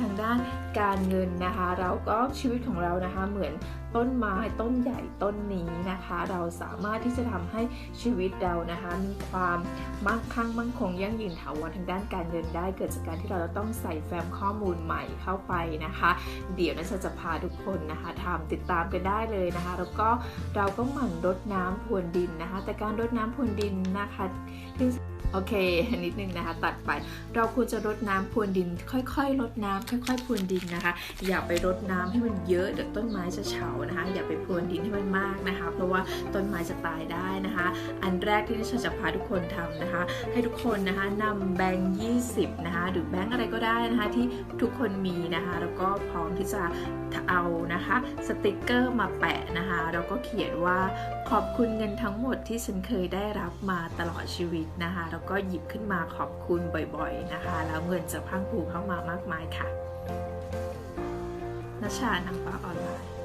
ทางด้านการเงินนะคะ เราก็ชีวิตของเรานะคะเหมือนต้นไม้ต้นใหญ่ต้นนี้นะคะ เราสามารถที่จะทำให้ชีวิตเรานะคะ มีความมั่งคั่งมั่นคงยั่งยืนถาวรทางด้านการเงินได้เกิดจากการที่เราจะต้องใส่แฟ้มข้อมูลใหม่เข้าไปนะคะ เดี๋ยวนะจะพาทุกคนนะคะทำติดตามกันได้เลยนะคะ แล้วก็เราก็หมั่นรดน้ำพรวนดินนะคะ แต่การรดน้ำพรวนดินนะคะที่โอเคนิดนึงนะคะ ตัดไป เราควรจะรดน้ำพรวนดิน ค่อยๆรดน้ำค่อยๆพรวนดินนะคะ อย่าไปรดน้ำให้มันเยอะเดี๋ยวต้นไม้จะเฉานะคะ อย่าไปพรวนดินให้มันมากนะคะ เพราะว่าต้นไม้จะตายได้นะคะ อันแรกที่ดิฉันจะพาทุกคนทำนะคะ ให้ทุกคนนะคะนำแบงค์20 นะคะ หรือแบงค์อะไรก็ได้นะคะที่ทุกคนมีนะคะ แล้วก็พร้อมที่จะเอานะคะสติกเกอร์มาแปะนะคะแล้วก็เขียนว่าขอบคุณเงินทั้งหมดที่ฉันเคยได้รับมาตลอด ชีวิตนะคะ แล้วก็หยิบขึ้นมาขอบคุณบ่อยๆนะคะ แล้วเงินจะพังผูเข้ามามากมายค่ะนชานางฟ้าออนไลน์